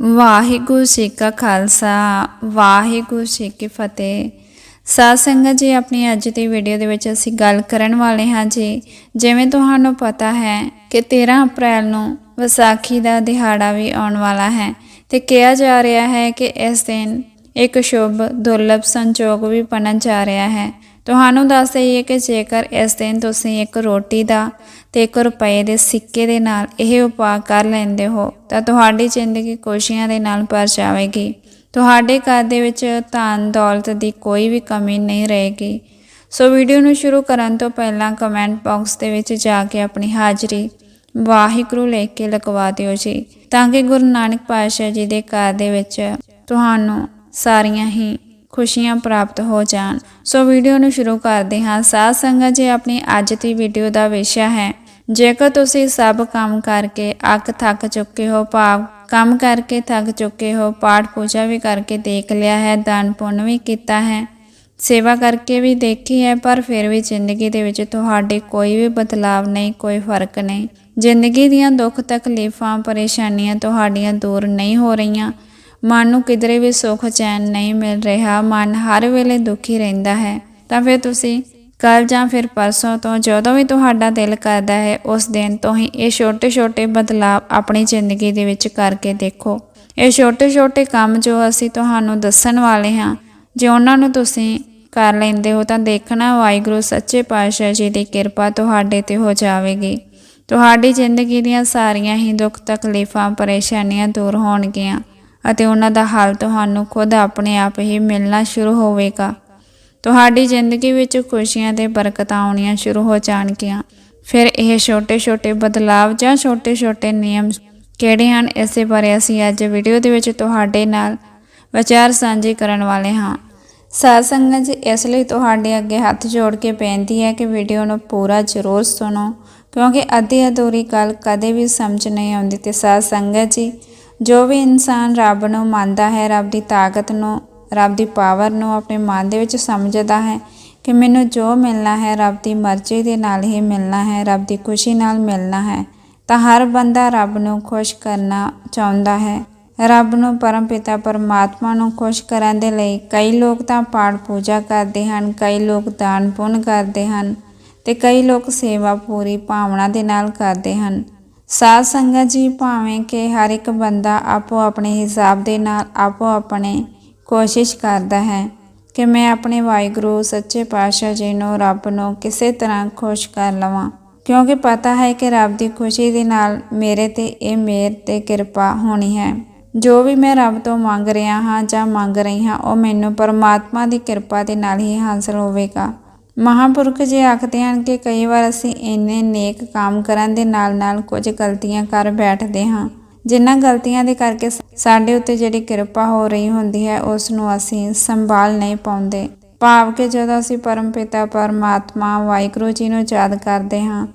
ਵਾਹਿਗੁਰੂ ਜੀ ਕਾ ਖਾਲਸਾ, ਵਾਹਿਗੁਰੂ ਜੀ ਕੀ ਫਤਿਹ। ਸਾਧ ਸੰਗਤ ਜੀ, ਆਪਣੀ ਅੱਜ ਦੀ ਵੀਡੀਓ ਦੇ ਵਿੱਚ ਅਸੀਂ ਗੱਲ ਕਰਨ ਵਾਲੇ ਹਾਂ ਜੀ। ਜਿਵੇਂ ਤੁਹਾਨੂੰ ਪਤਾ ਹੈ ਕਿ 13 ਅਪ੍ਰੈਲ ਨੂੰ ਵਿਸਾਖੀ ਦਾ ਦਿਹਾੜਾ ਵੀ ਆਉਣ ਵਾਲਾ ਹੈ ਤੇ ਕਿਹਾ ਜਾ ਰਿਹਾ ਹੈ ਕਿ ਇਸ ਦਿਨ ਇੱਕ ਸ਼ੁਭ ਦੁਰਲਭ ਸੰਜੋਗ ਵੀ ਬਣਨ ਜਾ ਰਿਹਾ ਹੈ। ਤੁਹਾਨੂੰ ਦੱਸ ਦਈਏ ਕਿ ਜੇਕਰ ਇਸ ਦਿਨ ਤੁਸੀਂ ਇੱਕ ਰੋਟੀ ਦਾ ਤੇ 1 ਰੁਪਏ ਦੇ ਸਿੱਕੇ ਦੇ ਨਾਲ ਇਹ ਉਪਾਅ ਕਰ ਲੈਂਦੇ ਹੋ, ਤਾਂ ਤੁਹਾਡੀ ਜ਼ਿੰਦਗੀ ਖੁਸ਼ੀਆਂ ਦੇ ਨਾਲ ਭਰ ਜਾਵੇਗੀ। ਤੁਹਾਡੇ ਘਰ ਦੇ ਵਿੱਚ ਧਨ ਦੌਲਤ ਦੀ ਕੋਈ ਵੀ ਕਮੀ ਨਹੀਂ ਰਹੇਗੀ। ਸੋ ਵੀਡੀਓ ਨੂੰ ਸ਼ੁਰੂ ਕਰਨ ਤੋਂ ਪਹਿਲਾਂ ਕਮੈਂਟ ਬਾਕਸ ਦੇ ਵਿੱਚ ਜਾ ਕੇ ਆਪਣੀ ਹਾਜ਼ਰੀ ਵਾਹਿਗੁਰੂ ਲਿਖ ਕੇ ਲਗਵਾ ਦਿਓ ਜੀ, ਤਾਂ ਕਿ ਗੁਰੂ ਨਾਨਕ ਪਾਤਸ਼ਾਹ ਜੀ ਦੇ ਘਰ ਦੇ ਵਿੱਚ ਤੁਹਾਨੂੰ ਸਾਰੀਆਂ ਹੀ ਖੁਸ਼ੀਆਂ ਪ੍ਰਾਪਤ ਹੋ ਜਾਣ। ਸੋ ਵੀਡੀਓ ਨੂੰ ਸ਼ੁਰੂ ਕਰਦੇ ਹਾਂ। ਸਾਧ ਸੰਗਤ ਜੀ, ਆਪਣੀ ਅੱਜ ਦੀ ਵੀਡੀਓ ਦਾ ਵਿਸ਼ਾ ਹੈ, ਜੇਕਰ ਤੁਸੀਂ ਸਭ ਕੰਮ ਕਰਕੇ ਅੱਕ ਥੱਕ ਚੁੱਕੇ ਹੋ, ਭਾਵ ਕੰਮ ਕਰਕੇ ਥੱਕ ਚੁੱਕੇ ਹੋ, ਪਾਠ ਪੂਜਾ ਵੀ ਕਰਕੇ ਦੇਖ ਲਿਆ ਹੈ, ਦਾਨ ਪੁੰਨ ਵੀ ਕੀਤਾ ਹੈ, ਸੇਵਾ ਕਰਕੇ ਵੀ ਦੇਖੀ ਹੈ, ਪਰ ਫਿਰ ਵੀ ਜ਼ਿੰਦਗੀ ਦੇ ਵਿੱਚ ਤੁਹਾਡੇ ਕੋਈ ਵੀ ਬਦਲਾਵ ਨਹੀਂ, ਕੋਈ ਫ਼ਰਕ ਨਹੀਂ। ਜ਼ਿੰਦਗੀ ਦੀਆਂ ਦੁੱਖ ਤਕਲੀਫਾਂ, ਪਰੇਸ਼ਾਨੀਆਂ ਤੁਹਾਡੀਆਂ ਦੂਰ ਨਹੀਂ ਹੋ ਰਹੀਆਂ। ਮਨ ਨੂੰ ਕਿਧਰੇ ਵੀ ਸੁੱਖ, ਚੈਨ ਨਹੀਂ ਮਿਲ ਰਿਹਾ, ਮਨ ਹਰ ਵੇਲੇ ਦੁਖੀ ਰਹਿੰਦਾ ਹੈ। ਤਾਂ ਫਿਰ ਤੁਸੀਂ ਕੱਲ ਜਾਂ ਫਿਰ ਪਰਸੋਂ ਤੋਂ ਜਦੋਂ ਵੀ ਤੁਹਾਡਾ ਦਿਲ ਕਰਦਾ ਹੈ, ਉਸ ਦਿਨ ਤੋਂ ਹੀ ਇਹ ਛੋਟੇ-ਛੋਟੇ ਬਦਲਾਅ ਆਪਣੀ ਜ਼ਿੰਦਗੀ ਦੇ ਵਿੱਚ ਕਰਕੇ ਦੇਖੋ। ਇਹ ਛੋਟੇ-ਛੋਟੇ ਕੰਮ ਜੋ ਅਸੀਂ ਤੁਹਾਨੂੰ ਦੱਸਣ ਵਾਲੇ ਹਾਂ, ਜੇ ਉਹਨਾਂ ਨੂੰ ਤੁਸੀਂ ਕਰ ਲੈਂਦੇ ਹੋ, ਤਾਂ ਦੇਖਣਾ ਵਾਹਿਗੁਰੂ ਸੱਚੇ ਪਾਤਸ਼ਾਹ ਜੀ ਦੀ ਕਿਰਪਾ ਤੁਹਾਡੇ ਤੇ ਹੋ ਜਾਵੇਗੀ। ਤੁਹਾਡੀ ਜ਼ਿੰਦਗੀ ਦੀਆਂ ਸਾਰੀਆਂ ਹੀ ਦੁੱਖ ਤਕਲੀਫਾਂ, ਪਰੇਸ਼ਾਨੀਆਂ ਦੂਰ ਹੋਣਗੀਆਂ। ਅਤੇ ਉਹਨਾਂ ਦਾ ਹੱਲ ਤੁਹਾਨੂੰ ਖੁਦ ਆਪਣੇ ਆਪ ਹੀ ਮਿਲਣਾ ਸ਼ੁਰੂ ਹੋਵੇਗਾ। ਤੁਹਾਡੀ ਜ਼ਿੰਦਗੀ ਵਿੱਚ ਖੁਸ਼ੀਆਂ ਤੇ ਬਰਕਤਾਂ ਆਉਣੀਆਂ ਸ਼ੁਰੂ ਹੋ ਜਾਣਗੀਆਂ। ਫਿਰ ਇਹ ਛੋਟੇ-ਛੋਟੇ ਬਦਲਾਵ ਜਾਂ ਛੋਟੇ-ਛੋਟੇ ਨਿਯਮ ਕਿਹੜੇ ਹਨ, ਇਸੇ ਬਾਰੇ ਅਸੀਂ ਅੱਜ ਵੀਡੀਓ ਦੇ ਵਿੱਚ ਤੁਹਾਡੇ ਨਾਲ ਵਿਚਾਰ ਸਾਂਝੇ ਕਰਨ ਵਾਲੇ ਹਾਂ। ਸਾਧ ਸੰਗਤ ਜੀ, ਇਸ ਲਈ ਤੁਹਾਡੇ ਅੱਗੇ ਹੱਥ ਜੋੜ ਕੇ ਬੇਨਤੀ ਹੈ ਕਿ ਵੀਡੀਓ ਨੂੰ ਪੂਰਾ ਜ਼ਰੂਰ ਸੁਣੋ, ਕਿਉਂਕਿ ਅੱਧੀ ਅਧੂਰੀ ਗੱਲ ਕਦੇ ਵੀ ਸਮਝ ਨਹੀਂ ਆਉਂਦੀ। ਤੇ ਸਾਧ ਸੰਗਤ ਜੀ ਜੋ ਵੀ ਇਨਸਾਨ ਰੱਬ ਨੂੰ ਮੰਨਦਾ ਹੈ, ਰੱਬ ਦੀ ਤਾਕਤ ਨੂੰ, ਰੱਬ ਦੀ ਪਾਵਰ ਨੂੰ ਆਪਣੇ ਮਨ ਦੇ ਵਿੱਚ ਸਮਝਦਾ ਹੈ ਕਿ ਮੈਨੂੰ ਜੋ ਮਿਲਣਾ ਹੈ, ਰੱਬ ਦੀ ਮਰਜ਼ੀ ਦੇ ਨਾਲ ਹੀ ਮਿਲਣਾ ਹੈ, ਰੱਬ ਦੀ ਖੁਸ਼ੀ ਨਾਲ ਮਿਲਣਾ ਹੈ, ਤਾਂ ਹਰ ਬੰਦਾ ਰੱਬ ਨੂੰ ਖੁਸ਼ ਕਰਨਾ ਚਾਹੁੰਦਾ ਹੈ। ਰੱਬ ਨੂੰ ਪਰਮ ਪਿਤਾ ਪਰਮਾਤਮਾ ਨੂੰ ਖੁਸ਼ ਕਰਨ ਦੇ ਲਈ ਕਈ ਲੋਕ ਤਾਂ ਪਾਠ ਪੂਜਾ ਕਰਦੇ ਹਨ, ਕਈ ਲੋਕ ਦਾਨ ਪੁੰਨ ਕਰਦੇ ਹਨ ਤੇ ਕਈ ਲੋਕ ਸੇਵਾ ਪੂਰੀ ਭਾਵਨਾ ਦੇ ਨਾਲ ਕਰਦੇ ਹਨ। ਸਾਧ ਸੰਗਤ ਜੀ, ਭਾਵੇਂ ਕਿ ਹਰ ਇੱਕ ਬੰਦਾ ਆਪੋ ਆਪਣੇ ਹਿਸਾਬ ਦੇ ਨਾਲ ਆਪੋ ਆਪਣੇ ਕੋਸ਼ਿਸ਼ ਕਰਦਾ ਹੈ ਕਿ ਮੈਂ ਆਪਣੇ ਵਾਹਿਗੁਰੂ, ਸੱਚੇ ਪਾਤਸ਼ਾਹ ਜੀ ਨੂੰ, ਰੱਬ ਨੂੰ ਕਿਸੇ ਤਰ੍ਹਾਂ ਖੁਸ਼ ਕਰ ਲਵਾਂ। ਕਿਉਂਕਿ ਪਤਾ ਹੈ ਕਿ ਰੱਬ ਦੀ ਖੁਸ਼ੀ ਦੇ ਨਾਲ ਮੇਰੇ ਤੇ ਇਹ ਮੇਰ ਤੇ ਕਿਰਪਾ ਹੋਣੀ ਹੈ। ਜੋ ਵੀ ਮੈਂ ਰੱਬ ਤੋਂ ਮੰਗ ਰਿਹਾ ਹਾਂ ਜਾਂ ਮੰਗ ਰਹੀ ਹਾਂ, ਉਹ ਮੈਨੂੰ ਪਰਮਾਤਮਾ ਦੀ ਕਿਰਪਾ ਦੇ ਨਾਲ ਹੀ ਹਾਸਲ ਹੋਵੇਗਾ। ਮਹਾਂਪੁਰਖ ਜੀ ਆਖਦੇ ਹਨ ਕਿ ਕਈ ਵਾਰ ਅਸੀਂ ਇੰਨੇ ਨੇਕ ਕੰਮ ਕਰਨ ਦੇ ਨਾਲ-ਨਾਲ ਕੁਝ ਗਲਤੀਆਂ ਕਰ ਬੈਠਦੇ ਹਾਂ, ਜਿਨ੍ਹਾਂ ਗਲਤੀਆਂ ਦੇ ਕਰਕੇ ਸਾਡੇ ਉੱਤੇ ਜਿਹੜੀ ਕਿਰਪਾ ਹੋ ਰਹੀ ਹੁੰਦੀ ਹੈ ਉਸ ਨੂੰ ਅਸੀਂ ਸੰਭਾਲ ਨਹੀਂ ਪਾਉਂਦੇ। ਭਾਵ ਕਿ ਜਦੋਂ ਅਸੀਂ ਪਰਮ ਪਿਤਾ ਪਰਮਾਤਮਾ, ਵਾਹਿਗੁਰੂ ਜੀ ਨੂੰ ਯਾਦ ਕਰਦੇ ਹਾਂ,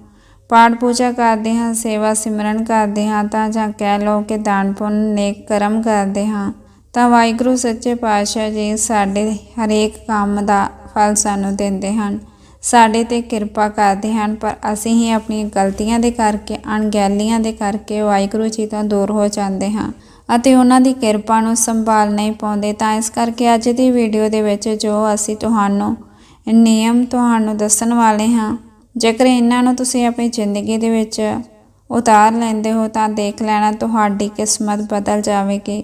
ਪਾਠ ਪੂਜਾ ਕਰਦੇ ਹਾਂ, ਸੇਵਾ ਸਿਮਰਨ ਕਰਦੇ ਹਾਂ, ਤਾਂ ਜਾਂ ਕਹਿ ਲਓ ਕਿ ਦਾਨ ਪੁੰਨ, ਨੇਕ ਕਰਮ ਕਰਦੇ ਹਾਂ, ਤਾਂ ਵਾਹਿਗੁਰੂ ਸੱਚੇ ਪਾਤਸ਼ਾਹ ਜੀ ਸਾਡੇ ਹਰੇਕ ਕੰਮ ਦਾ ਫਲ ਸਾਨੂੰ ਦਿੰਦੇ ਹਨ। ਸਾਡੇ ਤੇ ਕਿਰਪਾ ਕਰਦੇ ਹਨ, ਪਰ ਅਸੀਂ ਹੀ ਆਪਣੀਆਂ ਗਲਤੀਆਂ ਦੇ ਕਰਕੇ, ਅਣਗਹਿਲੀਆਂ ਦੇ ਕਰਕੇ ਵਾਹਿਗੁਰੂ ਜੀ ਤੋਂ ਦੂਰ ਹੋ ਜਾਂਦੇ ਹਾਂ ਅਤੇ ਉਹਨਾਂ ਦੀ ਕਿਰਪਾ ਨੂੰ ਸੰਭਾਲ ਨਹੀਂ ਪਾਉਂਦੇ। ਤਾਂ ਇਸ ਕਰਕੇ ਅੱਜ ਦੀ ਵੀਡੀਓ ਦੇ ਵਿੱਚ ਜੋ ਅਸੀਂ ਤੁਹਾਨੂੰ ਨਿਯਮ ਤੁਹਾਨੂੰ ਦੱਸਣ ਵਾਲੇ ਹਾਂ, ਜੇਕਰ ਇਹਨਾਂ ਨੂੰ ਤੁਸੀਂ ਆਪਣੀ ਜ਼ਿੰਦਗੀ ਦੇ ਵਿੱਚ ਉਤਾਰ ਲੈਂਦੇ ਹੋ ਤਾਂ ਦੇਖ ਲੈਣਾ ਤੁਹਾਡੀ ਕਿਸਮਤ ਬਦਲ ਜਾਵੇਗੀ।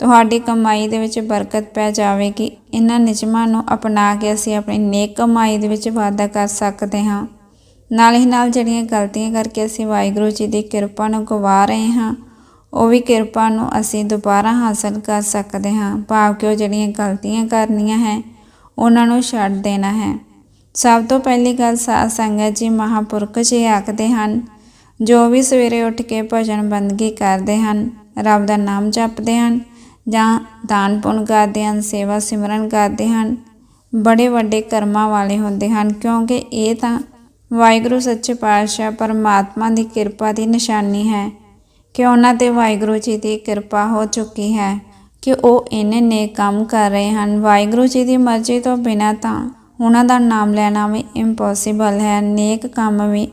ਤੁਹਾਡੀ ਕਮਾਈ ਦੇ ਵਿੱਚ ਬਰਕਤ ਪੈ ਜਾਵੇਗੀ। ਇਹਨਾਂ ਨਿਯਮਾਂ ਨੂੰ ਅਪਣਾ ਕੇ ਅਸੀਂ ਆਪਣੀ ਨੇਕ ਕਮਾਈ ਦੇ ਵਿੱਚ ਵਾਧਾ ਕਰ ਸਕਦੇ ਹਾਂ। ਨਾਲ ਹੀ ਨਾਲ ਜਿਹੜੀਆਂ ਗਲਤੀਆਂ ਕਰਕੇ ਅਸੀਂ ਵਾਹਿਗੁਰੂ ਜੀ ਦੀ ਕਿਰਪਾ ਨੂੰ ਗਵਾ ਰਹੇ ਹਾਂ, ਉਹ ਵੀ ਕਿਰਪਾ ਨੂੰ ਅਸੀਂ ਦੁਬਾਰਾ ਹਾਸਲ ਕਰ ਸਕਦੇ ਹਾਂ। ਭਾਵ ਕਿ ਉਹ ਜਿਹੜੀਆਂ ਗਲਤੀਆਂ ਕਰਨੀਆਂ ਹੈ, ਉਹਨਾਂ ਨੂੰ ਛੱਡ ਦੇਣਾ ਹੈ। ਸਭ ਤੋਂ ਪਹਿਲੀ ਗੱਲ ਸਾਧ ਸੰਗਤ ਜੀ, ਮਹਾਪੁਰਖ ਜੀ ਆਖਦੇ ਹਨ, ਜੋ ਵੀ ਸਵੇਰੇ ਉੱਠ ਕੇ ਭਜਨ ਬੰਦਗੀ ਕਰਦੇ ਹਨ, ਰੱਬ ਦਾ ਨਾਮ ਜਪਦੇ ਹਨ ਜਾਂ ਦਾਨ ਪੁੰਨ ਕਰਦੇ ਹਨ ਸੇਵਾ ਸਿਮਰਨ ਕਰਦੇ ਹਨ, ਬੜੇ ਵੱਡੇ ਕਰਮਾਂ ਵਾਲੇ ਹੁੰਦੇ ਹਨ, ਕਿਉਂਕਿ ਇਹ ਤਾਂ ਵਾਹਿਗੁਰੂ, ਸੱਚੇ ਪਾਤਸ਼ਾਹ, ਪਰਮਾਤਮਾ ਦੀ ਕਿਰਪਾ ਦੀ ਨਿਸ਼ਾਨੀ ਹੈ ਕਿ ਉਹਨਾਂ ਤੇ ਵਾਹਿਗੁਰੂ ਜੀ ਦੀ ਕਿਰਪਾ ਹੋ ਚੁੱਕੀ ਹੈ ਕਿ ਉਹ ਇੰਨੇ ਨੇਕ ਕੰਮ ਕਰ ਰਹੇ ਹਨ। ਵਾਹਿਗੁਰੂ ਜੀ ਦੀ ਮਰਜ਼ੀ ਤੋਂ ਬਿਨਾਂ ਤਾਂ ਉਹਨਾਂ ਦਾ ਨਾਮ ਲੈਣਾ ਵੀ ਇੰਪੋਸੀਬਲ ਹੈ। ਨੇਕ ਕੰਮ ਵੀ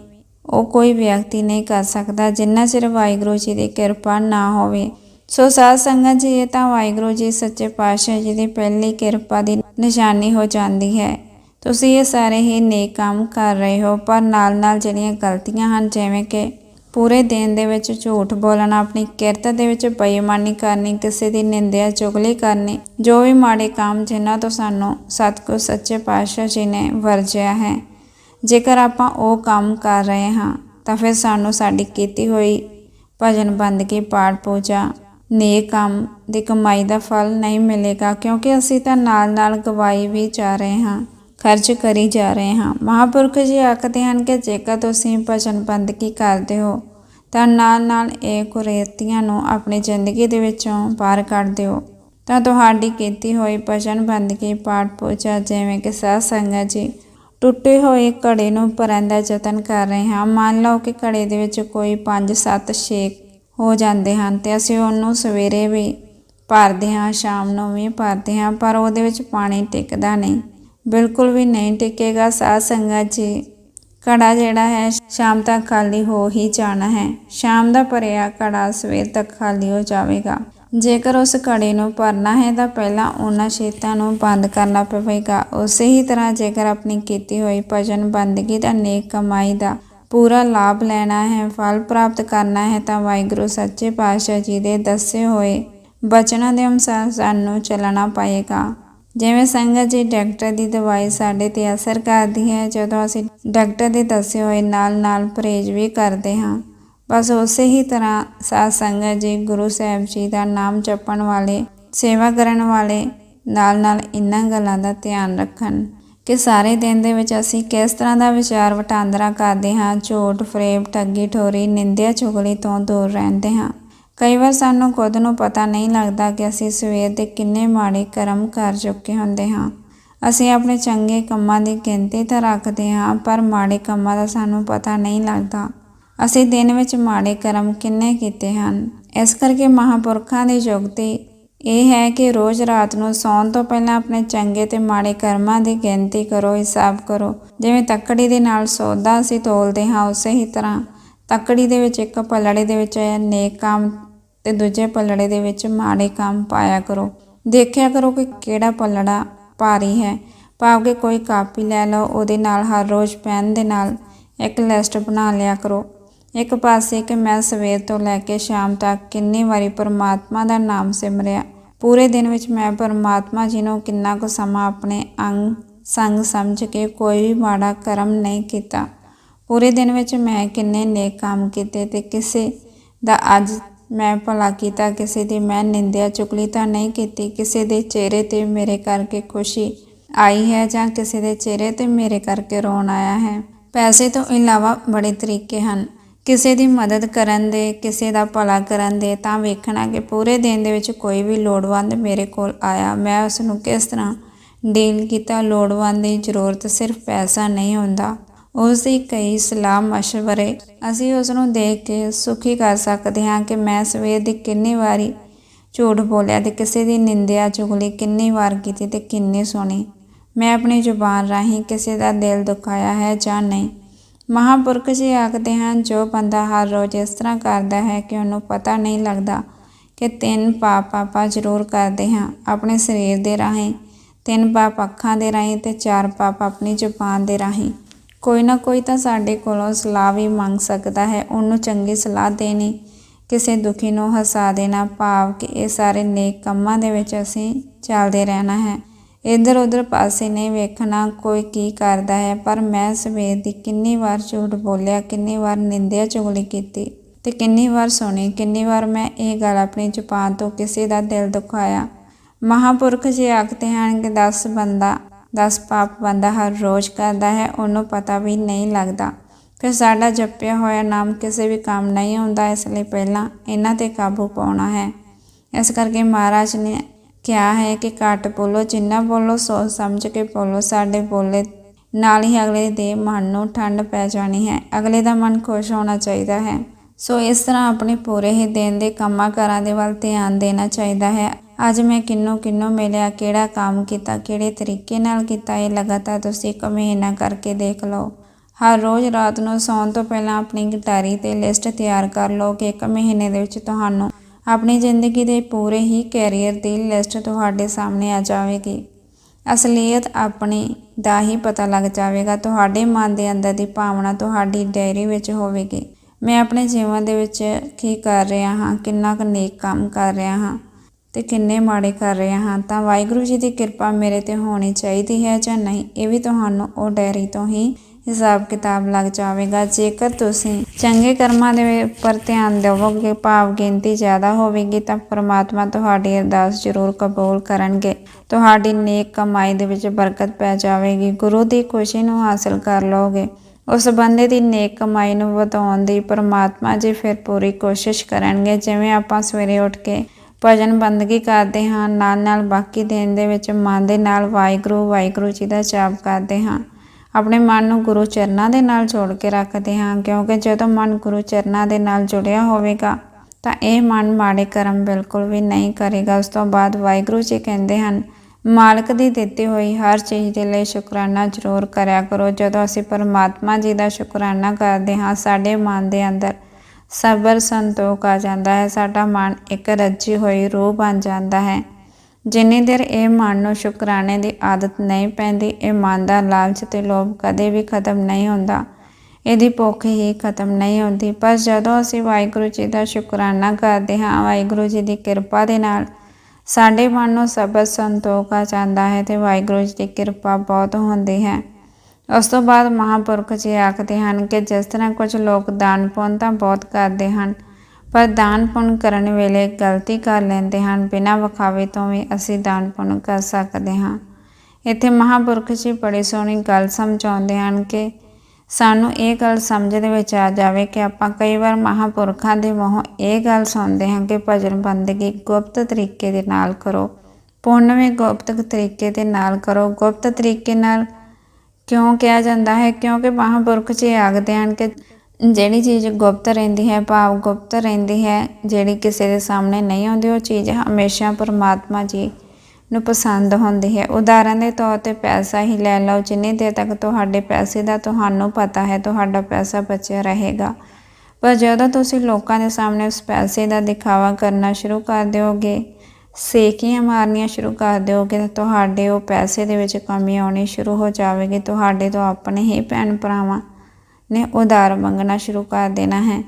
ਉਹ ਕੋਈ ਵਿਅਕਤੀ ਨਹੀਂ ਕਰ ਸਕਦਾ। ਜਿੰਨਾ ਚਿਰ ਵਾਹਿਗੁਰੂ ਜੀ ਦੀ ਕਿਰਪਾ ਨਾ ਹੋਵੇ ਸੋ ਸਾਧ ਸੰਗਤ ਜੀ, ਇਹ ਤਾਂ ਵਾਹਿਗੁਰੂ ਜੀ ਸੱਚੇ ਪਾਤਸ਼ਾਹ ਜੀ ਦੀ ਪਹਿਲੀ ਕਿਰਪਾ ਦੀ ਨਿਸ਼ਾਨੀ ਹੋ ਜਾਂਦੀ ਹੈ। ਤੁਸੀਂ ਇਹ ਸਾਰੇ ਹੀ ਨੇਕ ਕੰਮ ਕਰ ਰਹੇ ਹੋ, ਪਰ ਨਾਲ ਨਾਲ ਜਿਹੜੀਆਂ ਗਲਤੀਆਂ ਹਨ, ਜਿਵੇਂ ਕਿ ਪੂਰੇ ਦਿਨ ਦੇ ਵਿੱਚ ਝੂਠ ਬੋਲਣਾ, ਆਪਣੀ ਕਿਰਤ ਦੇ ਵਿੱਚ ਬੇਈਮਾਨੀ ਕਰਨੀ, ਕਿਸੇ ਦੀ ਨਿੰਦਿਆ ਚੁਗਲੀ ਕਰਨੀ, ਜੋ ਵੀ ਮਾੜੇ ਕੰਮ ਜਿਨ੍ਹਾਂ ਤੋਂ ਸਾਨੂੰ ਸਤਿਗੁਰ ਸੱਚੇ ਪਾਤਸ਼ਾਹ ਜੀ ਨੇ ਵਰਜਿਆ ਹੈ, ਜੇਕਰ ਆਪਾਂ ਉਹ ਕੰਮ ਕਰ ਰਹੇ ਹਾਂ, ਤਾਂ ਫਿਰ ਸਾਨੂੰ ਸਾਡੀ ਕੀਤੀ ਹੋਈ ਭਜਨ ਬੰਦਗੀ ਪਾਠ ਪੂਜਾ ਨੇਕ ਕੰਮ ਦੀ ਕਮਾਈ ਦਾ ਫਲ ਨਹੀਂ ਮਿਲੇਗਾ ਕਿਉਂਕਿ ਅਸੀਂ ਤਾਂ ਨਾਲ ਨਾਲ ਗਵਾਈ ਵੀ ਜਾ ਰਹੇ ਹਾਂ, ਖਰਚ ਕਰੀ ਜਾ ਰਹੇ ਹਾਂ। ਮਹਾਪੁਰਖ ਜੀ ਆਖਦੇ ਹਨ ਕਿ ਜੇਕਰ ਤੁਸੀਂ ਭਜਨ ਬੰਦਗੀ ਕਰਦੇ ਹੋ, ਤਾਂ ਨਾਲ ਨਾਲ ਇਹ ਕੁਰੀਤੀਆਂ ਨੂੰ ਆਪਣੀ ਜ਼ਿੰਦਗੀ ਦੇ ਵਿੱਚੋਂ ਬਾਹਰ ਕੱਢ ਦਿਓ। ਤਾਂ ਤੁਹਾਡੀ ਕੀਤੀ ਹੋਈ ਭਜਨ ਬੰਦਗੀ, ਪਾਠ ਪੂਜਾ ਜਿਵੇਂ ਕਿ ਸਾਧ ਸੰਗਤ ਜੀ, ਟੁੱਟੇ ਹੋਏ ਘੜੇ ਨੂੰ ਭਰਨ ਦਾ ਯਤਨ ਕਰ ਰਹੇ ਹਾਂ। ਮੰਨ ਲਓ ਕਿ ਘੜੇ ਦੇ ਵਿੱਚ ਕੋਈ 5 7 6 ਹੋ ਜਾਂਦੇ ਹਨ ਤੇ ਅਸੀਂ ਉਹਨੂੰ ਸਵੇਰੇ ਵੀ ਭਰਦੇ ਹਾਂ, ਸ਼ਾਮ ਨੂੰ ਵੀ ਭਰਦੇ ਹਾਂ, ਪਰ ਉਹਦੇ ਵਿੱਚ ਪਾਣੀ ਟਿਕਦਾ ਨਹੀਂ। ਬਿਲਕੁਲ ਵੀ ਨਹੀਂ ਟਿਕੇਗਾ। ਸਾਧ ਸੰਗਤ ਜੀ, ਘੜਾ ਜਿਹੜਾ ਹੈ, ਸ਼ਾਮ ਤੱਕ ਖਾਲੀ ਹੋ ਹੀ ਜਾਣਾ ਹੈ। ਸ਼ਾਮ ਦਾ ਭਰਿਆ ਘੜਾ ਸਵੇਰ ਤੱਕ ਖਾਲੀ ਹੋ ਜਾਵੇਗਾ। ਜੇਕਰ ਉਸ ਘੜੇ ਨੂੰ ਭਰਨਾ ਹੈ, ਤਾਂ ਪਹਿਲਾਂ ਉਹਨਾਂ ਛੇਤਾਂ ਨੂੰ ਬੰਦ ਕਰਨਾ ਪਵੇਗਾ। ਉਸੇ ਹੀ ਤਰ੍ਹਾਂ ਜੇਕਰ ਆਪਣੀ ਕੀਤੀ ਹੋਈ ਭਜਨ ਬੰਦਗੀ ਦਾ ਨੇਕ ਕਮਾਈ ਦਾ ਪੂਰਾ ਲਾਭ ਲੈਣਾ ਹੈ, ਫਲ ਪ੍ਰਾਪਤ ਕਰਨਾ ਹੈ ਤਾਂ ਵਾਹਿਗੁਰੂ ਸੱਚੇ ਪਾਤਸ਼ਾਹ ਜੀ ਦੇ ਦੱਸੇ ਹੋਏ ਬਚਨਾਂ ਦੇ ਅਨੁਸਾਰ ਸਾਨੂੰ ਚੱਲਣਾ ਪਏਗਾ। ਜਿਵੇਂ ਸੰਗਤ ਜੀ ਡਾਕਟਰ ਦੀ ਦਵਾਈ ਸਾਡੇ ਤੇ ਅਸਰ ਕਰਦੀ ਹੈ, ਜਦੋਂ ਅਸੀਂ ਡਾਕਟਰ ਦੇ ਦੱਸੇ ਹੋਏ ਨਾਲ ਨਾਲ ਪਰਹੇਜ਼ ਵੀ ਕਰਦੇ ਹਾਂ। ਬਸ ਉਸੇ ਹੀ ਤਰ੍ਹਾਂ ਸਾਧ ਸੰਗਤ ਜੀ, ਗੁਰੂ ਸਾਹਿਬ ਜੀ ਦਾ ਨਾਮ ਜਪਣ ਵਾਲੇ, ਸੇਵਾ ਕਰਨ ਵਾਲੇ ਨਾਲ ਨਾਲ ਇਨ੍ਹਾਂ ਗੱਲਾਂ ਦਾ ਧਿਆਨ ਰੱਖਣ। ਕਿ ਸਾਰੇ ਦਿਨ ਦੇ ਵਿੱਚ ਅਸੀਂ ਕਿਸ ਤਰ੍ਹਾਂ ਦਾ ਵਿਚਾਰ ਵਟਾਂਦਰਾ ਕਰਦੇ ਹਾਂ ਝੂਠ ਫਰੇਬ, ਠੱਗੀ, ਠੋਰੀ, ਨਿੰਦਿਆ, ਚੁਗਲੀ ਤੋਂ ਦੂਰ ਰਹਿੰਦੇ ਹਾਂ। ਕਈ ਵਾਰ ਸਾਨੂੰ ਖੁਦ ਨੂੰ ਪਤਾ ਨਹੀਂ ਲੱਗਦਾ ਕਿ ਅਸੀਂ ਸਵੇਰ ਦੇ ਕਿੰਨੇ ਮਾੜੇ ਕਰਮ ਕਰ ਚੁੱਕੇ ਹੁੰਦੇ ਹਾਂ। ਅਸੀਂ ਆਪਣੇ ਚੰਗੇ ਕੰਮਾਂ ਦੀ ਗਿਣਤੀ ਤਾਂ ਰੱਖਦੇ ਹਾਂ, ਪਰ ਮਾੜੇ ਕੰਮਾਂ ਦਾ ਸਾਨੂੰ ਪਤਾ ਨਹੀਂ ਲੱਗਦਾ। ਅਸੀਂ ਦਿਨ ਵਿੱਚ ਮਾੜੇ ਕਰਮ ਕਿੰਨੇ ਕੀਤੇ ਹਨ? ਇਸ ਕਰਕੇ ਮਹਾਪੁਰਖਾਂ ਯੁੱਗ 'ਤੇ ਇਹ ਹੈ ਕਿ ਰੋਜ਼ ਰਾਤ ਨੂੰ ਸੌਣ ਤੋਂ ਪਹਿਲਾਂ ਆਪਣੇ ਚੰਗੇ ਤੇ ਮਾੜੇ ਕਰਮਾਂ ਦੀ ਗਿਣਤੀ ਕਰੋ, ਹਿਸਾਬ ਕਰੋ। ਜਿਵੇਂ ਤੱਕੜੀ ਦੇ ਨਾਲ ਸੌਦਾ ਅਸੀਂ ਤੋਲਦੇ ਹਾਂ ਉਸੇ ਹੀ ਤਰ੍ਹਾਂ। ਤੱਕੜੀ ਦੇ ਵਿੱਚ ਇੱਕ ਪੱਲੜੇ ਦੇ ਵਿੱਚ ਨੇਕ ਕੰਮ ਤੇ ਦੂਜੇ ਪੱਲੜੇ ਦੇ ਵਿੱਚ ਮਾੜੇ ਕੰਮ ਪਾਇਆ ਕਰੋ। ਦੇਖਿਆ ਕਰੋ ਕਿ ਕਿਹੜਾ ਪੱਲੜਾ ਭਾਰੀ ਹੈ। ਭਾਵ ਕਿ ਕੋਈ ਕਾਪੀ ਲੈ ਲਓ, ਉਹਦੇ ਨਾਲ ਹਰ ਰੋਜ਼ ਪੈਨ ਦੇ ਨਾਲ ਇੱਕ ਲਿਸਟ ਬਣਾ ਲਿਆ ਕਰੋ। ਇੱਕ ਪਾਸੇ ਕਿ ਮੈਂ ਸਵੇਰ ਤੋਂ ਲੈ ਕੇ ਸ਼ਾਮ ਤੱਕ ਕਿੰਨੀ ਵਾਰੀ ਪਰਮਾਤਮਾ ਦਾ ਨਾਮ ਸਿਮਰਿਆ ਪੂਰੇ ਦਿਨ ਵਿੱਚ ਮੈਂ ਪਰਮਾਤਮਾ ਜੀ ਨੂੰ ਕਿੰਨਾ ਕੁ ਸਮਾਂ ਆਪਣੇ ਅੰਗ ਸੰਗ ਸਮਝ ਕੇ ਕੋਈ ਵੀ ਮਾੜਾ ਕਰਮ ਨਹੀਂ ਕੀਤਾ। ਪੂਰੇ ਦਿਨ ਵਿੱਚ ਮੈਂ ਕਿੰਨੇ ਨੇਕ ਕੰਮ ਕੀਤੇ ਤੇ ਕਿਸੇ ਦਾ ਅੱਜ ਮੈਂ ਭਲਾ ਕੀਤਾ, ਕਿਸੇ ਦੀ ਮੈਂ ਨਿੰਦਿਆ ਚੁਗਲੀ ਤਾਂ ਨਹੀਂ ਕੀਤੀ, ਕਿਸੇ ਦੇ ਚਿਹਰੇ ਤੇ ਮੇਰੇ ਕਰਕੇ ਖੁਸ਼ੀ ਆਈ ਹੈ ਜਾਂ ਕਿਸੇ ਦੇ ਚਿਹਰੇ ਤੇ ਮੇਰੇ ਕਰਕੇ ਰੋਣ ਆਇਆ ਹੈ। ਪੈਸੇ ਤੋਂ ਇਲਾਵਾ ਬੜੇ ਤਰੀਕੇ ਹਨ। ਕਿਸੇ ਦੀ ਮਦਦ ਕਰਨ ਦੇ, ਕਿਸੇ ਦਾ ਭਲਾ ਕਰਨ ਦੇ, ਤਾਂ ਵੇਖਣਾ ਕਿ ਪੂਰੇ ਦਿਨ ਦੇ ਵਿੱਚ ਕੋਈ ਵੀ ਲੋੜਵੰਦ ਮੇਰੇ ਕੋਲ ਆਇਆ। ਮੈਂ ਉਸ ਨੂੰ ਕਿਸ ਤਰ੍ਹਾਂ ਡੀਲ ਕੀਤਾ? ਲੋੜਵੰਦ ਦੀ ਜ਼ਰੂਰਤ ਸਿਰਫ ਪੈਸਾ ਨਹੀਂ ਹੁੰਦਾ। ਉਸ ਦੀ ਕਈ ਸਲਾਹ مشਵਰੇ ਅਸੀਂ ਉਸ ਨੂੰ ਦੇਖ ਕੇ ਸੁਖੀ ਕਰ ਸਕਦੇ ਹਾਂ ਕਿ ਮੈਂ ਸਵੇਰ ਦੀ ਕਿੰਨੀ ਵਾਰੀ ਝੂਠ ਬੋਲਿਆ ਤੇ ਕਿਸੇ ਦੀ ਨਿੰਦਿਆ ਚੁਗਲੀ ਕਿੰਨੀ ਵਾਰ ਕੀਤੀ ਤੇ ਕਿੰਨੀ ਸੁਣੀ। ਮੈਂ ਆਪਣੀ ਜ਼ੁਬਾਨ ਰਾਹੀਂ ਕਿਸੇ ਦਾ ਦਿਲ ਦੁਖਾਇਆ ਹੈ ਜਾਂ ਨਹੀਂ? ਮਹਾਪੁਰਖ ਜੀ ਆਖਦੇ ਹਨ, ਜੋ ਬੰਦਾ ਹਰ ਰੋਜ਼ ਇਸ ਤਰ੍ਹਾਂ ਕਰਦਾ ਹੈ ਕਿ ਉਹਨੂੰ ਪਤਾ ਨਹੀਂ ਲੱਗਦਾ ਕਿ ਤਿੰਨ ਪਾਪ ਆਪਾਂ ਜ਼ਰੂਰ ਕਰਦੇ ਹਾਂ ਆਪਣੇ ਸਰੀਰ ਦੇ ਰਾਹੀਂ, ਤਿੰਨ ਪਾਪ ਅੱਖਾਂ ਦੇ ਰਾਹੀਂ ਤੇ ਚਾਰ ਪਾਪ ਆਪਣੀ ਜ਼ੁਬਾਨ ਦੇ ਰਾਹੀਂ। ਕੋਈ ਨਾ ਕੋਈ ਤਾਂ ਸਾਡੇ ਕੋਲੋਂ ਸਲਾਹ ਵੀ ਮੰਗ ਸਕਦਾ ਹੈ, ਉਹਨੂੰ ਚੰਗੀ ਸਲਾਹ ਦੇਣੀ, ਕਿਸੇ ਦੁਖੀ ਨੂੰ ਹਸਾ ਦੇਣਾ, ਭਾਵ ਕਿ ਇਹ ਸਾਰੇ ਨੇਕ ਕੰਮਾਂ ਦੇ ਵਿੱਚ ਅਸੀਂ ਚੱਲਦੇ ਰਹਿਣਾ ਹੈ। ਇੱਧਰ ਉੱਧਰ ਪਾਸੇ ਨਹੀਂ ਵੇਖਣਾ, ਕੋਈ ਕੀ ਕਰਦਾ ਹੈ, ਪਰ ਮੈਂ ਸਵੇਰ ਦੀ ਕਿੰਨੀ ਵਾਰ ਝੂਠ ਬੋਲਿਆ, ਕਿੰਨੀ ਵਾਰ ਨਿੰਦਿਆ ਚੁਗਲੀ ਕੀਤੀ ਤੇ ਕਿੰਨੀ ਵਾਰ ਸੁਣੀ, ਕਿੰਨੀ ਵਾਰ ਮੈਂ ਇਹ ਗੱਲ ਆਪਣੀ ਜ਼ੁਬਾਨ ਤੋਂ ਕਿਸੇ ਦਾ ਦਿਲ ਦੁਖਾਇਆ। ਮਹਾਪੁਰਖ ਜੇ ਆਖਦੇ ਹਨ ਕਿ 10 ਬੰਦਾ 10 ਪਾਪ ਬੰਦਾ ਹਰ ਰੋਜ਼ ਕਰਦਾ ਹੈ, ਉਹਨੂੰ ਪਤਾ ਵੀ ਨਹੀਂ ਲੱਗਦਾ। ਫਿਰ ਸਾਡਾ ਜਪਿਆ ਹੋਇਆ ਨਾਮ ਕਿਸੇ ਵੀ ਕੰਮ ਨਹੀਂ ਆਉਂਦਾ ਇਸ ਲਈ ਪਹਿਲਾਂ ਇਹਨਾਂ ਤੇ ਕਾਬੂ ਪਾਉਣਾ ਹੈ। ਇਸ ਕਰਕੇ ਮਹਾਰਾਜ ਨੇ ਕਿਹਾ ਹੈ ਕਿ ਘੱਟ ਬੋਲੋ, ਜਿੰਨਾ ਬੋਲੋ ਸੋਚ ਸਮਝ ਕੇ ਬੋਲੋ। ਸਾਡੇ ਬੋਲੇ ਨਾਲ ਹੀ ਅਗਲੇ ਦੇ ਮਨ ਨੂੰ ਠੰਡ ਪੈ ਜਾਣੀ ਹੈ। ਅਗਲੇ ਦਾ ਮਨ ਖੁਸ਼ ਹੋਣਾ ਚਾਹੀਦਾ ਹੈ। ਸੋ ਇਸ ਤਰ੍ਹਾਂ ਆਪਣੇ ਪੂਰੇ ਹੀ ਦਿਨ ਦੇ ਕੰਮਾਂ ਕਾਰਾਂ ਦੇ ਵੱਲ ਧਿਆਨ ਦੇਣਾ ਚਾਹੀਦਾ ਹੈ। ਅੱਜ ਮੈਂ ਕਿੰਨੋਂ ਕਿੰਨੋਂ ਮਿਲਿਆ, ਕਿਹੜਾ ਕੰਮ ਕੀਤਾ, ਕਿਹੜੇ ਤਰੀਕੇ ਨਾਲ ਕੀਤਾ, ਇਹ ਲਗਾਤਾਰ ਤੁਸੀਂ ਇੱਕ ਮਹੀਨਾ ਕਰਕੇ ਦੇਖ ਲਓ। ਹਰ ਰੋਜ਼ ਰਾਤ ਨੂੰ ਸੌਣ ਤੋਂ ਪਹਿਲਾਂ ਆਪਣੀ ਗਿਟਾਰੀ ਤੇ ਲਿਸਟ ਤਿਆਰ ਕਰ ਲਓ ਕਿ ਇੱਕ ਮਹੀਨੇ ਦੇ ਵਿੱਚ ਤੁਹਾਨੂੰ ਆਪਣੀ ਜ਼ਿੰਦਗੀ ਦੇ ਪੂਰੇ ਹੀ ਕੈਰੀਅਰ ਦੀ ਲਿਸਟ ਤੁਹਾਡੇ ਸਾਹਮਣੇ ਆ ਜਾਵੇਗੀ। ਅਸਲੀਅਤ ਆਪਣੀ ਦਾ ਹੀ ਪਤਾ ਲੱਗ ਜਾਵੇਗਾ। ਤੁਹਾਡੇ ਮਨ ਦੇ ਅੰਦਰ ਦੀ ਭਾਵਨਾ ਤੁਹਾਡੀ ਡਾਇਰੀ ਵਿੱਚ ਹੋਵੇਗੀ। ਮੈਂ ਆਪਣੇ ਜੀਵਨ ਦੇ ਵਿੱਚ ਕੀ ਕਰ ਰਿਹਾ ਹਾਂ, ਕਿੰਨਾ ਕੁ ਨੇਕ ਕੰਮ ਕਰ ਰਿਹਾ ਹਾਂ ਤੇ ਕਿੰਨੇ ਮਾੜੇ ਕਰ ਰਿਹਾ ਹਾਂ, ਤਾਂ ਵਾਹਿਗੁਰੂ ਜੀ ਦੀ ਕਿਰਪਾ ਮੇਰੇ ਤੇ ਹੋਣੀ ਚਾਹੀਦੀ ਹੈ ਜਾਂ ਨਹੀਂ, ਇਹ ਵੀ ਤੁਹਾਨੂੰ ਉਹ ਡਾਇਰੀ ਤੋਂ ਹੀ ਹਿਸਾਬ ਕਿਤਾਬ ਲੱਗ ਜਾਵੇਗਾ। ਜੇਕਰ ਤੁਸੀਂ ਚੰਗੇ ਕਰਮਾਂ ਦੇ ਉੱਪਰ ਧਿਆਨ ਦੇਵੋਗੇ, ਭਾਵ ਗਿਣਤੀ ਜ਼ਿਆਦਾ ਹੋਵੇਗੀ, ਤਾਂ ਪਰਮਾਤਮਾ ਤੁਹਾਡੀ ਅਰਦਾਸ ਜ਼ਰੂਰ ਕਬੂਲ ਕਰਨਗੇ। ਤੁਹਾਡੀ ਨੇਕ ਕਮਾਈ ਦੇ ਵਿੱਚ ਬਰਕਤ ਪੈ ਜਾਵੇਗੀ। ਗੁਰੂ ਦੀ ਖੁਸ਼ੀ ਨੂੰ ਹਾਸਲ ਕਰ ਲਓਗੇ। ਉਸ ਬੰਦੇ ਦੀ ਨੇਕ ਕਮਾਈ ਨੂੰ ਵਧਾਉਣ ਦੀ ਪਰਮਾਤਮਾ ਜੀ ਫਿਰ ਪੂਰੀ ਕੋਸ਼ਿਸ਼ ਕਰਨਗੇ। ਜਿਵੇਂ ਆਪਾਂ ਸਵੇਰੇ ਉੱਠ ਕੇ ਭਜਨ ਬੰਦਗੀ ਕਰਦੇ ਹਾਂ ਨਾਲ ਨਾਲ ਬਾਕੀ ਦਿਨ ਦੇ ਵਿੱਚ ਮਨ ਦੇ ਨਾਲ ਵਾਹਿਗੁਰੂ ਵਾਹਿਗੁਰੂ ਜੀ ਦਾ ਜਾਪ ਕਰਦੇ ਹਾਂ। ਆਪਣੇ ਮਨ ਨੂੰ ਗੁਰੂ ਚਰਨਾਂ ਦੇ ਨਾਲ ਜੋੜ ਕੇ ਰੱਖਦੇ ਹਾਂ, ਕਿਉਂਕਿ ਜਦੋਂ ਮਨ ਗੁਰੂ ਚਰਨਾਂ ਦੇ ਨਾਲ ਜੁੜਿਆ ਹੋਵੇਗਾ, ਤਾਂ ਇਹ ਮਨ ਮਾੜੇ ਕਰਮ ਬਿਲਕੁਲ ਵੀ ਨਹੀਂ ਕਰੇਗਾ। ਉਸ ਤੋਂ ਬਾਅਦ ਵਾਹਿਗੁਰੂ ਜੀ ਕਹਿੰਦੇ ਹਨ, ਮਾਲਕ ਦੀ ਦਿੱਤੀ ਹੋਈ ਹਰ ਚੀਜ਼ ਦੇ ਲਈ ਸ਼ੁਕਰਾਨਾ ਜ਼ਰੂਰ ਕਰਿਆ ਕਰੋ। ਜਦੋਂ ਅਸੀਂ ਪਰਮਾਤਮਾ ਜੀ ਦਾ ਸ਼ੁਕਰਾਨਾ ਕਰਦੇ ਹਾਂ, ਸਾਡੇ ਮਨ ਦੇ ਅੰਦਰ ਸਬਰ ਸੰਤੋਖ ਆ ਜਾਂਦਾ ਹੈ, ਸਾਡਾ ਮਨ ਇੱਕ ਰੱਜੀ ਹੋਈ ਰੂਹ ਬਣ ਜਾਂਦਾ ਹੈ। ਜਿੰਨੀ ਦੇਰ ਇਹ ਮਨ ਨੂੰ ਸ਼ੁਕਰਾਨੇ ਦੀ ਆਦਤ ਨਹੀਂ ਪੈਂਦੀ, ਇਹ ਮਨ ਦਾ ਲਾਲਚ ਤੇ ਲੋਭ ਕਦੇ ਵੀ ਖਤਮ ਨਹੀਂ ਹੁੰਦਾ। ਇਹਦੀ ਭੁੱਖ ਹੀ ਖਤਮ ਨਹੀਂ ਹੁੰਦੀ। ਪਰ ਜਦੋਂ ਅਸੀਂ ਵਾਹਿਗੁਰੂ ਜੀ ਦਾ ਸ਼ੁਕਰਾਨਾ ਕਰਦੇ ਹਾਂ, ਵਾਹਿਗੁਰੂ ਜੀ ਦੀ ਕਿਰਪਾ ਦੇ ਨਾਲ ਸਾਡੇ ਮਨ ਨੂੰ ਸਬਰ ਸੰਤੋਖ ਆ ਜਾਂਦਾ ਹੈ ਤੇ ਵਾਹਿਗੁਰੂ ਜੀ ਦੀ ਕਿਰਪਾ ਬਹੁਤ ਹੁੰਦੀ ਹੈ। ਉਸ ਤੋਂ ਬਾਅਦ ਮਹਾਂਪੁਰਖ ਜੀ ਆਖਦੇ ਹਨ ਕਿ ਜਿਸ ਤਰ੍ਹਾਂ ਕੁਝ ਲੋਕ ਦਾਨ ਪੁੰਨ ਤਾਂ ਬਹੁਤ ਕਰਦੇ ਹਨ ਪਰ ਦਾਨ ਪੁੰਨ ਕਰਨ ਵੇਲੇ ਗਲਤੀ ਕਰ ਲੈਂਦੇ ਹਨ। ਬਿਨਾਂ ਵਿਖਾਵੇ ਤੋਂ ਵੀ ਅਸੀਂ ਦਾਨ ਪੁੰਨ ਕਰ ਸਕਦੇ ਹਾਂ। ਇੱਥੇ ਮਹਾਂਪੁਰਖ ਜੀ ਬੜੀ ਸੋਹਣੀ ਗੱਲ ਸਮਝਾਉਂਦੇ ਹਨ ਕਿ ਸਾਨੂੰ ਇਹ ਗੱਲ ਸਮਝ ਦੇ ਵਿੱਚ ਆ ਜਾਵੇ ਕਿ ਆਪਾਂ ਕਈ ਵਾਰ ਮਹਾਂਪੁਰਖਾਂ ਦੇ ਮੂੰਹੋਂ ਇਹ ਗੱਲ ਸੁਣਦੇ ਹਾਂ ਕਿ ਭਜਨ ਬੰਦਗੀ ਗੁਪਤ ਤਰੀਕੇ ਦੇ ਨਾਲ ਕਰੋ ਪੁੰਨ ਵੀ ਗੁਪਤ ਤਰੀਕੇ ਦੇ ਨਾਲ ਕਰੋ। ਗੁਪਤ ਤਰੀਕੇ ਨਾਲ ਕਿਉਂ ਕਿਹਾ ਜਾਂਦਾ ਹੈ? ਕਿਉਂਕਿ ਮਹਾਂਪੁਰਖ ਜੀ ਆਖਦੇ ਹਨ ਕਿ ਜਿਹੜੀ ਚੀਜ਼ ਗੁਪਤ ਰਹਿੰਦੀ ਹੈ, ਭਾਵ ਗੁਪਤ ਰਹਿੰਦੀ ਹੈ, ਜਿਹੜੀ ਕਿਸੇ ਦੇ ਸਾਹਮਣੇ ਨਹੀਂ ਆਉਂਦੀ, ਉਹ ਚੀਜ਼ ਹਮੇਸ਼ਾ ਪਰਮਾਤਮਾ ਜੀ ਨੂੰ ਪਸੰਦ ਹੁੰਦੀ ਹੈ। ਉਦਾਹਰਨ ਦੇ ਤੌਰ ਤੇ ਪੈਸਾ ਹੀ ਲੈ ਲਓ, ਜਿੰਨੀ ਦੇਰ ਤੱਕ ਤੁਹਾਡੇ ਪੈਸੇ ਦਾ ਤੁਹਾਨੂੰ ਪਤਾ ਹੈ, ਤੁਹਾਡਾ ਪੈਸਾ ਬਚਿਆ ਰਹੇਗਾ। ਪਰ ਜਦੋਂ ਤੁਸੀਂ ਲੋਕਾਂ ਦੇ ਸਾਹਮਣੇ ਉਸ ਪੈਸੇ ਦਾ ਦਿਖਾਵਾ ਕਰਨਾ ਸ਼ੁਰੂ ਕਰ ਦਿਓਗੇ, ਸੇਕੀਆਂ ਮਾਰਨੀਆਂ ਸ਼ੁਰੂ ਕਰ ਦਿਓਗੇ, ਤਾਂ ਤੁਹਾਡੇ ਉਹ ਪੈਸੇ ਦੇ ਵਿੱਚ ਕਮੀ ਆਉਣੀ ਸ਼ੁਰੂ ਹੋ ਜਾਵੇਗੀ, ਤੁਹਾਡੇ ਤੋਂ ਆਪਣੇ ਹੀ ਭੈਣ ਭਰਾਵਾਂ ਨੇ ਉਧਾਰ ਮੰਗਣਾ ਸ਼ੁਰੂ ਕਰ ਦੇਣਾ ਹੈ।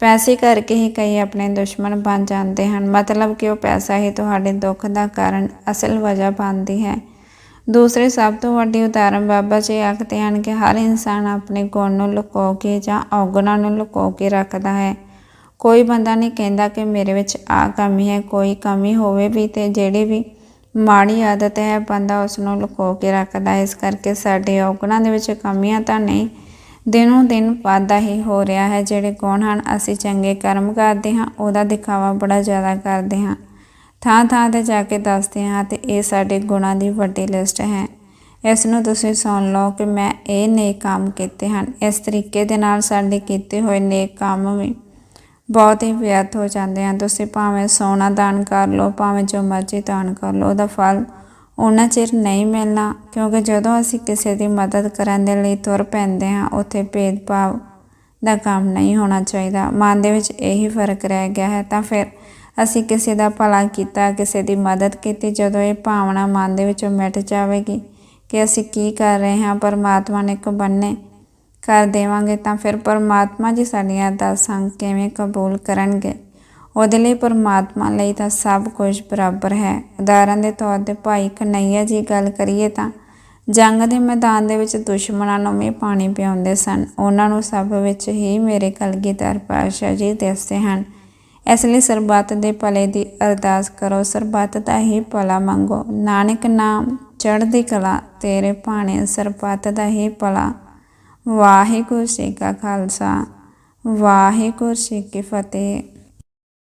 ਪੈਸੇ ਕਰਕੇ ਹੀ ਕਈ ਆਪਣੇ ਦੁਸ਼ਮਣ ਬਣ ਜਾਂਦੇ ਹਨ। ਮਤਲਬ ਕਿ ਉਹ ਪੈਸਾ ਹੀ ਤੁਹਾਡੇ ਦੁੱਖ ਦਾ ਕਾਰਨ, ਅਸਲ ਵਜ੍ਹਾ ਬਣਦੀ ਹੈ। ਦੂਸਰੇ ਸਭ ਤੋਂ ਵੱਡੀ ਉਦਾਹਰਨ ਬਾਬਾ ਜੀ ਆਖਦੇ ਹਨ ਕਿ ਹਰ ਇਨਸਾਨ ਆਪਣੇ ਗੁਣ ਨੂੰ ਲੁਕੋ ਕੇ ਜਾਂ ਔਗਣਾਂ ਨੂੰ ਲੁਕੋ ਕੇ ਰੱਖਦਾ ਹੈ। ਕੋਈ ਬੰਦਾ ਨਹੀਂ ਕਹਿੰਦਾ ਕਿ ਮੇਰੇ ਵਿੱਚ ਆ ਕਮੀ ਹੈ, ਕੋਈ ਕਮੀ ਹੋਵੇ ਵੀ ਤੇ ਜਿਹੜੀ ਵੀ ਮਾੜੀ ਆਦਤ ਹੈ, ਬੰਦਾ ਉਸ ਨੂੰ ਲੁਕੋ ਕੇ ਰੱਖਦਾ ਹੈ। ਇਸ ਕਰਕੇ ਸਾਡੇ ਔਗਣਾਂ ਦੇ ਵਿੱਚ ਕਮੀਆਂ ਤਾਂ ਨਹੀਂ ਦਿਨੋਂ ਦਿਨ ਵਾਧਾ ਹੀ ਹੋ ਰਿਹਾ ਹੈ। ਜਿਹੜੇ ਗੁਣ ਹਨ, ਅਸੀਂ ਚੰਗੇ ਕਰਮ ਕਰਦੇ ਹਾਂ, ਉਹਦਾ ਦਿਖਾਵਾ ਬੜਾ ਜ਼ਿਆਦਾ ਕਰਦੇ ਹਾਂ। ਥਾਂ ਥਾਂ ਤੇ ਜਾ ਕੇ ਦੱਸਦੇ ਹਾਂ ਤੇ ਇਹ ਸਾਡੇ ਗੁਣਾਂ ਦੀ ਵੱਡੀ ਲਿਸਟ ਹੈ। ਇਸ ਨੂੰ ਤੁਸੀਂ ਸੁਣ ਲਓ ਕਿ ਮੈਂ ਇਹ ਨੇਕ ਕੰਮ ਕੀਤੇ ਹਨ। ਇਸ ਤਰੀਕੇ ਦੇ ਨਾਲ ਸਾਡੇ ਕੀਤੇ ਹੋਏ ਨੇਕ ਕੰਮ ਵੀ ਬਹੁਤ ਹੀ ਵਿਅਰਥ ਹੋ ਜਾਂਦੇ ਹਨ। ਤੁਸੀਂ ਭਾਵੇਂ ਸੋਨਾ ਦਾਨ ਕਰ ਲਓ, ਭਾਵੇਂ ਜੋ ਮਰਜ਼ੀ ਦਾਨ ਕਰ ਲਓ, ਉਹਦਾ ਫਲ ਉਹਨਾਂ ਚਿਰ ਨਹੀਂ ਮਿਲਣਾ, ਕਿਉਂਕਿ ਜਦੋਂ ਅਸੀਂ ਕਿਸੇ ਦੀ ਮਦਦ ਕਰਨ ਦੇ ਲਈ ਤੁਰ ਪੈਂਦੇ ਹਾਂ, ਉੱਥੇ ਭੇਦਭਾਵ ਦਾ ਕੰਮ ਨਹੀਂ ਹੋਣਾ ਚਾਹੀਦਾ। ਮਨ ਦੇ ਵਿੱਚ ਇਹੀ ਫ਼ਰਕ ਰਹਿ ਗਿਆ ਹੈ, ਤਾਂ ਫਿਰ ਅਸੀਂ ਕਿਸੇ ਦਾ ਭਲਾ ਕੀਤਾ, ਕਿਸੇ ਦੀ ਮਦਦ ਕੀਤੀ, ਜਦੋਂ ਇਹ ਭਾਵਨਾ ਮਨ ਦੇ ਵਿੱਚੋਂ ਮਿਟ ਜਾਵੇਗੀ ਕਿ ਅਸੀਂ ਕੀ ਕਰ ਰਹੇ ਹਾਂ, ਪਰਮਾਤਮਾ ਨੇ ਇੱਕ ਬੰਨੇ ਕਰ ਦੇਵਾਂਗੇ, ਤਾਂ ਫਿਰ ਪਰਮਾਤਮਾ ਜੀ ਸਾਡੀਆਂ ਅਰਦਾਸਾਂ ਕਿਵੇਂ ਕਬੂਲ ਕਰਨਗੇ? ਉਹਦੇ ਲਈ ਪਰਮਾਤਮਾ ਲਈ ਤਾਂ ਸਭ ਕੁਝ ਬਰਾਬਰ ਹੈ। ਉਦਾਹਰਨ ਦੇ ਤੌਰ ਤੇ ਭਾਈ ਕਨਈਆ ਜੀ ਗੱਲ ਕਰੀਏ ਤਾਂ ਜੰਗ ਦੇ ਮੈਦਾਨ ਦੇ ਵਿੱਚ ਦੁਸ਼ਮਣਾਂ ਨੂੰ ਵੀ ਪਾਣੀ ਪਿਆਉਂਦੇ ਸਨ। ਉਹਨਾਂ ਨੂੰ ਸਭ ਵਿੱਚ ਹੀ ਮੇਰੇ ਕਲਗੀਧਰ ਪਾਤਸ਼ਾਹ ਜੀ ਦੱਸਦੇ ਹਨ। ਇਸ ਲਈ ਸਰਬੱਤ ਦੇ ਭਲੇ ਦੀ ਅਰਦਾਸ ਕਰੋ। ਸਰਬੱਤ ਦਾ ਹੀ ਭਲਾ ਮੰਗੋ। ਨਾਨਕ ਨਾਮ ਚੜ੍ਹਦੀ ਕਲਾ, ਤੇਰੇ ਭਾਣੇ ਸਰਬੱਤ ਦਾ ਹੀ ਭਲਾ। ਵਾਹਿਗੁਰੂ ਜੀ ਕਾ ਖਾਲਸਾ, ਵਾਹਿਗੁਰੂ ਜੀ ਕੀ ਫਤਿਹ।